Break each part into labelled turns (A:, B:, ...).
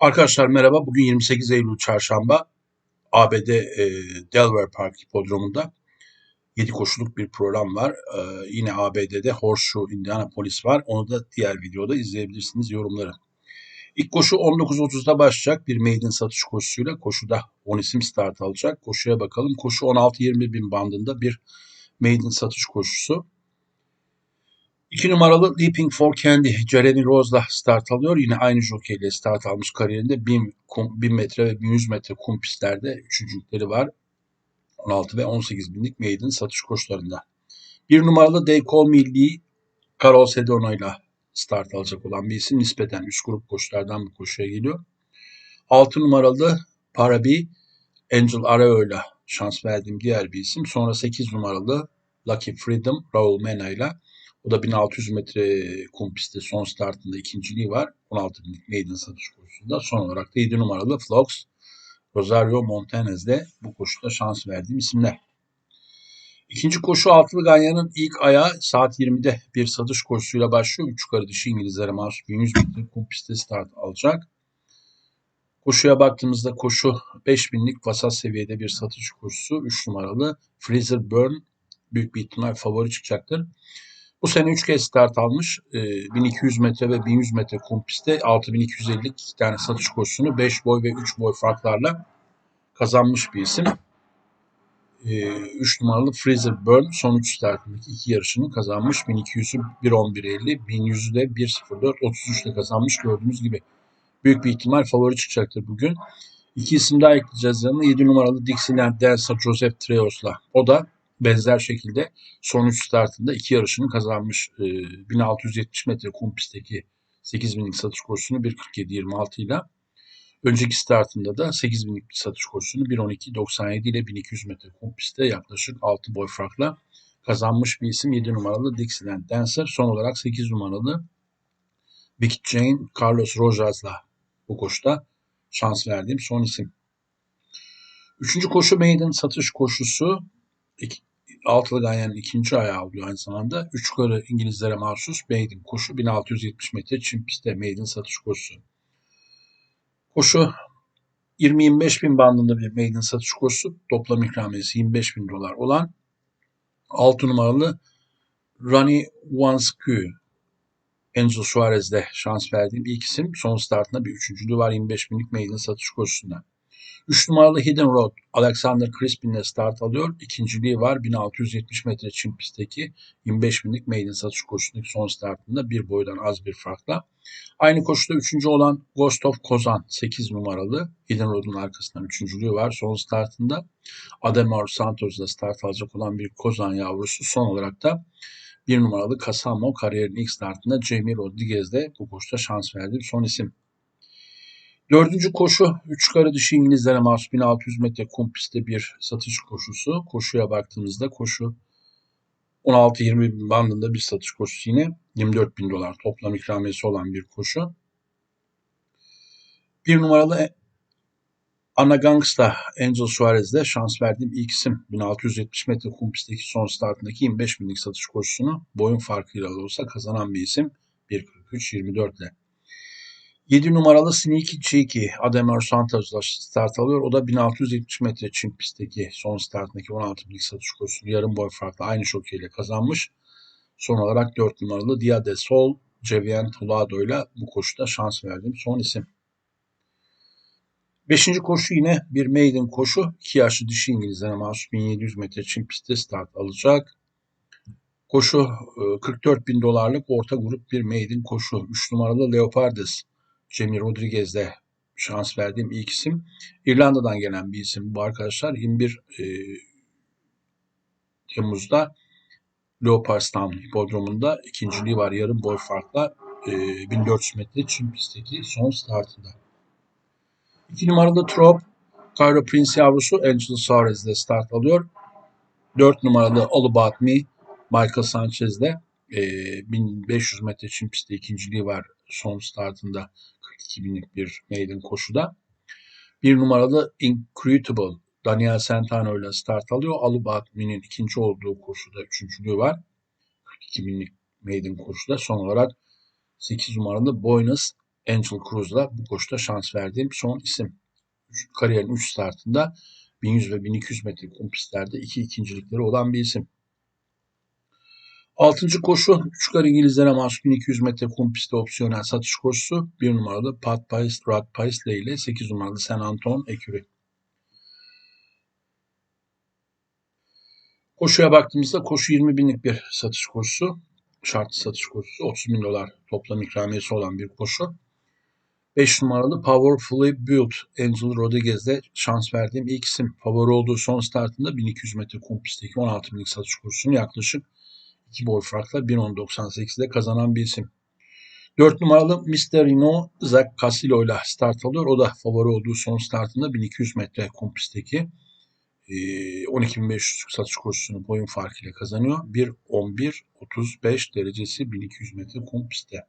A: Arkadaşlar merhaba. Bugün 28 Eylül Çarşamba. ABD e, Delaware Park Hipodromu'nda 7 koşuluk bir program var. E, yine ABD'de Horseshoe Indianapolis var. Onu da diğer videoda izleyebilirsiniz yorumları. İlk koşu 19.30'da başlayacak bir maiden satış koşusuyla. Koşuda 10 isim start alacak. Koşuya bakalım. Koşu 16-20 bin bandında bir maiden satış koşusu. İki numaralı Leaping for Candy Jeremy Rose'la start alıyor. Yine aynı jokeyle start almış kariyerinde 1000, 1000 metre ve 1100 metre kum pistlerde üçüncülükleri var. 16 ve 18 binlik maiden satış koşularında. Bir numaralı They Call Me Carol Sedona ile start alacak olan bir isim. Nispeten üst grup koşulardan bu koşuya geliyor. 6 numaralı Parabi Angel Arroyo ile şans verdiğim diğer bir isim. Sonra 8 numaralı Lucky Freedom Raul Mena ile o da 1600 metre kum pistte son startında ikinciliği var. 16 binlik maiden satış koşusunda. Son olarak da 7 numaralı Flox Rosario Montanez de bu koşuda şans verdiğim isimler. İkinci koşu Altılı Ganyan'ın ilk ayağı saat 20'de bir satış koşusuyla başlıyor. Üç yukarı dışı İngilizlere mahsus 1100 metre kum pistte start alacak. Koşuya baktığımızda koşu 5000'lik vasat seviyede bir satış koşusu. 3 numaralı Freezer Burn büyük bir ihtimal favori çıkacaktır. Bu sene 3 kez start almış. 1200 ee, metre ve 1100 metre kum pistte 6250'lik iki tane satış koşusunu 5 boy ve 3 boy farklarla kazanmış bir isim. 3 ee, numaralı Freezer Burn son 3 startındaki iki yarışını kazanmış. 1200'ü 1.11.50, 1100'ü de 1.04, 33'te kazanmış gördüğünüz gibi. Büyük bir ihtimal favori çıkacaktır bugün. İki isim daha ekleyeceğiz yanına. 7 numaralı Dixieland Dancer Joseph Treos'la. O da benzer şekilde son 3 startında iki yarışını kazanmış. E, ee, 1670 metre kum pistteki 8000'lik satış koşusunu 1.47.26 ile önceki startında da 8000'lik bir satış koşusunu 1.12.97 ile 1200 metre kum pistte yaklaşık 6 boy farkla kazanmış bir isim 7 numaralı Dixieland Dancer. Son olarak 8 numaralı Big Jane Carlos Rojas'la bu koşuda şans verdiğim son isim. Üçüncü koşu maiden satış koşusu altılı ganyanın ikinci ayağı oluyor aynı zamanda. Üç yukarı İngilizlere mahsus maiden koşu 1670 metre çim pistte maiden satış koşusu. Koşu 20-25 bin bandında bir maiden satış koşusu. Toplam ikramiyesi 25 bin dolar olan 6 numaralı Rani Wansku Enzo Suarez'de şans verdiğim ilk isim. Son startında bir üçüncülüğü var 25 binlik maiden satış koşusunda. 3 numaralı Hidden Road Alexander Crispin'le start alıyor. İkinciliği var 1670 metre çim pistteki 25 binlik maiden satış koşusundaki son startında bir boydan az bir farkla. Aynı koşuda üçüncü olan Ghost of Kozan 8 numaralı Hidden Road'un arkasından üçüncülüğü var son startında. Ademar Santos'la start alacak olan bir Kozan yavrusu son olarak da bir numaralı Casamo kariyerin ilk startında Jamie Rodriguez'de bu koşuda şans verdi. Son isim. Dördüncü koşu 3 yukarı dışı İngilizlere mahsus 1600 metre kum pistte bir satış koşusu. Koşuya baktığımızda koşu 16-20 bin bandında bir satış koşusu yine 24 bin dolar toplam ikramiyesi olan bir koşu. Bir numaralı Ana Gangsta Angel Suarez'de şans verdiğim ilk isim 1670 metre kum pistteki son startındaki 25 binlik satış koşusunu boyun farkıyla olsa kazanan bir isim 1.43-24 ile. 7 numaralı Sneaky Cheeky Ademar Santos'la start alıyor. O da 1670 metre çim pistteki son startındaki 16 binlik satış koşusunu yarım boy farklı aynı şokeyle kazanmış. Son olarak 4 numaralı Dia de Sol Cevian Tulado ile bu koşuda şans verdiğim son isim. Beşinci koşu yine bir maiden koşu. 2 yaşlı dişi İngilizlere mahsus 1700 metre çim pistte start alacak. Koşu 44 e, bin dolarlık orta grup bir maiden koşu. 3 numaralı Leopardes Jamie Rodriguez'de şans verdiğim ilk isim. İrlanda'dan gelen bir isim bu arkadaşlar. 21 e, Temmuz'da Leopardstown hipodromunda ikinciliği var yarım boy farkla e, 1400 metre çim pistteki son startında. İki numaralı Trop Cairo Prince yavrusu Angel Suarez'de start alıyor. Dört numaralı All About Me Michael Sanchez'de e, 1500 metre çim pistte ikinciliği var son startında 42 binlik bir maiden koşuda. Bir numaralı Incredible Daniel Santano ile start alıyor. Alubatmi'nin ikinci olduğu koşuda üçüncülüğü var. 42 binlik maiden koşuda. Son olarak 8 numaralı Boynus Angel Cruz'la bu koşuda şans verdiğim son isim. Kariyerin 3 startında 1100 ve 1200 metre kum iki ikincilikleri olan bir isim. Altıncı koşu Üçkar İngilizlere mahsus 1200 metre kum pisti opsiyonel satış koşusu. Bir numaralı Pat Pace, Rod Paisley ile 8 numaralı San Anton Eküri. Koşuya baktığımızda koşu 20 binlik bir satış koşusu. Şartlı satış koşusu. 30 bin dolar toplam ikramiyesi olan bir koşu. 5 numaralı Powerfully Built Angel Rodriguez'de şans verdiğim ilk isim. Favori olduğu son startında 1200 metre kum pistteki 16 binlik satış kursunu yaklaşık 2 boy farkla 1.10.98'de kazanan bir isim. 4 numaralı Mr. Reno Zach Casillo ile start alıyor. O da favori olduğu son startında 1200 metre kum pistteki 12.500 satış koşusunu boyun farkıyla kazanıyor. 1.11.35 derecesi 1200 metre kum pistte.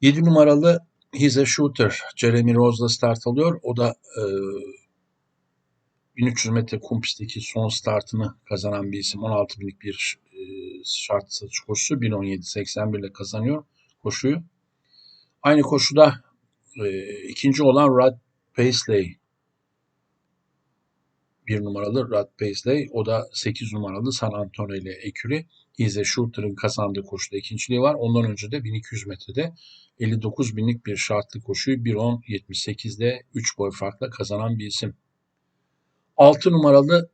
A: 7 numaralı He's a Shooter Jeremy Rose'la start alıyor. O da e, 1300 metre kum pistteki son startını kazanan bir isim. 16 binlik bir e, şart satış koşusu 1.17.81 ile kazanıyor koşuyu. Aynı koşuda e, ikinci olan Rod Paisley bir numaralı Rod Paisley. O da 8 numaralı San Antonio ile Eküri. Ize Shooter'ın kazandığı koşuda ikinciliği var. Ondan önce de 1200 metrede 59 binlik bir şartlı koşuyu 1.10.78'de 3 boy farkla kazanan bir isim. 6 numaralı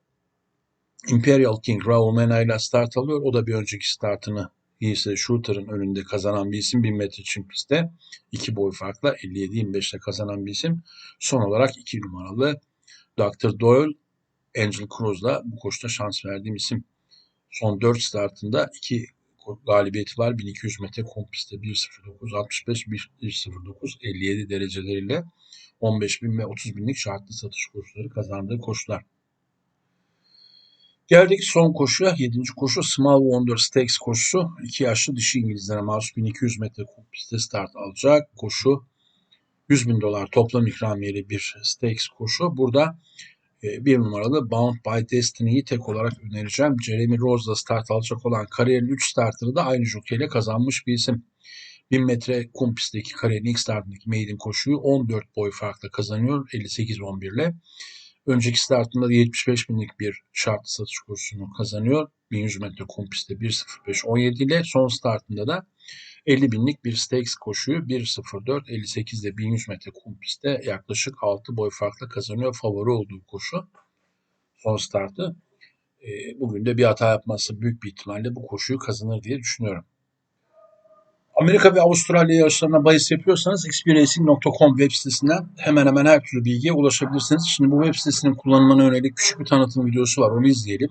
A: Imperial King Raul Mena ile start alıyor. O da bir önceki startını ise Shooter'ın önünde kazanan bir isim. 1000 metre çim pistte 2 boy farkla 57-25'te kazanan bir isim. Son olarak 2 numaralı Dr. Doyle Angel Cruz'la bu koşuda şans verdiğim isim. Son 4 startında 2 galibiyeti var. 1200 metre kompistte 1.09, 65, 1.09, 57 dereceleriyle 15 bin ve 30 binlik şartlı satış koşuları kazandığı koşular. Geldik son koşuya. 7. koşu Small Wonder Stakes koşusu. 2 yaşlı dişi İngilizlere mahsus 1200 metre pistte start alacak. Koşu 100 bin dolar toplam ikramiyeli bir stakes koşu. Burada bir numaralı Bound by Destiny'yi tek olarak önereceğim. Jeremy Rose'la start alacak olan kariyerin 3 startını da aynı jokeyle kazanmış bir isim. 1000 metre kum pistteki kariyerin ilk startındaki maiden koşuyu 14 boy farkla kazanıyor 58-11 ile. Önceki startında 75 binlik bir şartlı satış koşusunu kazanıyor. 1100 metre kum pistte 1.05-17 ile son startında da 50 binlik bir stakes koşuyu 1.04 ile 1100 metre kum pistte yaklaşık 6 boy farkla kazanıyor. Favori olduğu koşu son startı. Bugün de bir hata yapması büyük bir ihtimalle bu koşuyu kazanır diye düşünüyorum. Amerika ve Avustralya yarışlarına bahis yapıyorsanız xbracing.com web sitesinden hemen hemen her türlü bilgiye ulaşabilirsiniz. Şimdi bu web sitesinin kullanımına yönelik küçük bir tanıtım videosu var. Onu izleyelim.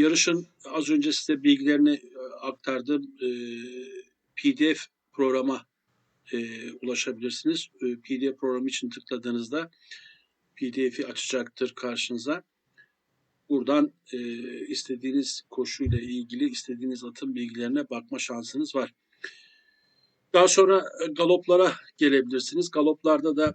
A: Yarışın az önce size bilgilerini e, aktardığım e, PDF programa e, ulaşabilirsiniz. PDF programı için tıkladığınızda PDF'i açacaktır karşınıza. Buradan e, istediğiniz koşuyla ilgili istediğiniz atın bilgilerine bakma şansınız var. Daha sonra galoplara gelebilirsiniz. Galoplarda da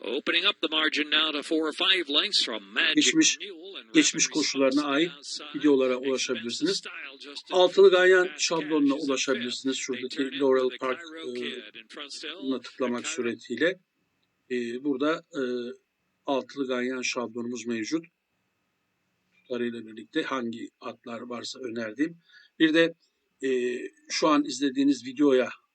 B: Opening up the margin now to four or five lengths from Magic
A: Geçmiş- geçmiş koşularına ait videolara ulaşabilirsiniz. Altılı ganyan şablonuna ulaşabilirsiniz. Şuradaki Laurel
B: the
A: Park
B: Cairo
A: e, tıklamak suretiyle e, burada e, altılı ganyan şablonumuz mevcut. Tutarıyla birlikte hangi atlar varsa önerdiğim. Bir de e, şu an izlediğiniz videoya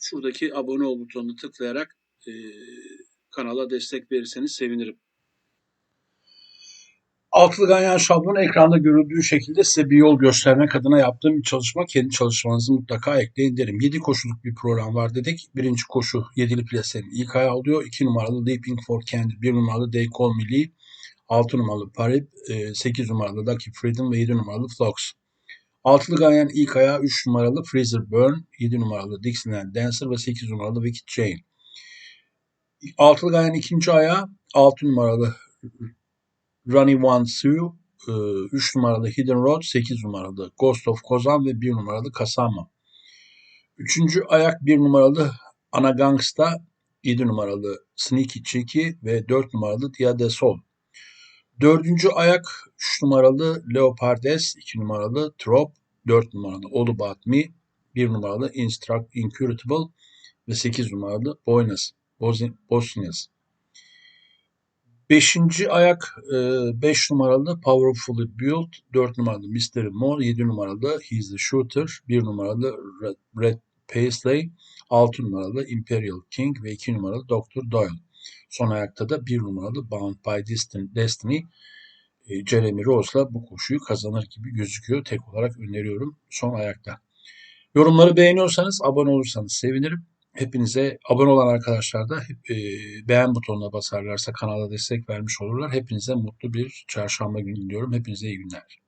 A: şuradaki abone ol butonunu tıklayarak e, kanala destek verirseniz sevinirim. Altılı ganyan şablonu ekranda görüldüğü şekilde size bir yol göstermek adına yaptığım bir çalışma. Kendi çalışmanızı mutlaka ekleyin derim. 7 koşuluk bir program var dedik. Birinci koşu 7'li plasenin ilk ayağı oluyor. 2 numaralı Leaping for Candy, 1 numaralı They Call Me Lee, 6 numaralı Parip, 8 numaralı Lucky Freedom ve 7 numaralı Flox. Altılı ganyan ilk ayağı 3 numaralı Freezer Burn, 7 numaralı Dixieland Dancer ve 8 numaralı Wicked Chain. Altılı ganyan ikinci ayağı 6 numaralı Runny One Sue, 3 numaralı Hidden Road, 8 numaralı Ghost of Kozan ve 1 numaralı Kasama. Üçüncü ayak 1 numaralı Anagangsta, 7 numaralı Sneaky Cheeky ve 4 numaralı Dia de Sol. Dördüncü ayak 3 numaralı Leopardes, 2 numaralı Trop, 4 numaralı Me, 1 numaralı Instruct Incurable ve 8 numaralı Boynas, Bosnias. Beşinci ayak 5 numaralı Powerfully Built, 4 numaralı Mystery More, 7 numaralı He's the Shooter, 1 numaralı Red, Red Paisley, 6 numaralı Imperial King ve 2 numaralı Dr. Doyle. Son ayakta da 1 numaralı Bound by Destiny e, Jeremy Rose'la bu koşuyu kazanır gibi gözüküyor. Tek olarak öneriyorum son ayakta. Yorumları beğeniyorsanız abone olursanız sevinirim. Hepinize abone olan arkadaşlar da hep, e, beğen butonuna basarlarsa kanala destek vermiş olurlar. Hepinize mutlu bir çarşamba günü diliyorum. Hepinize iyi günler.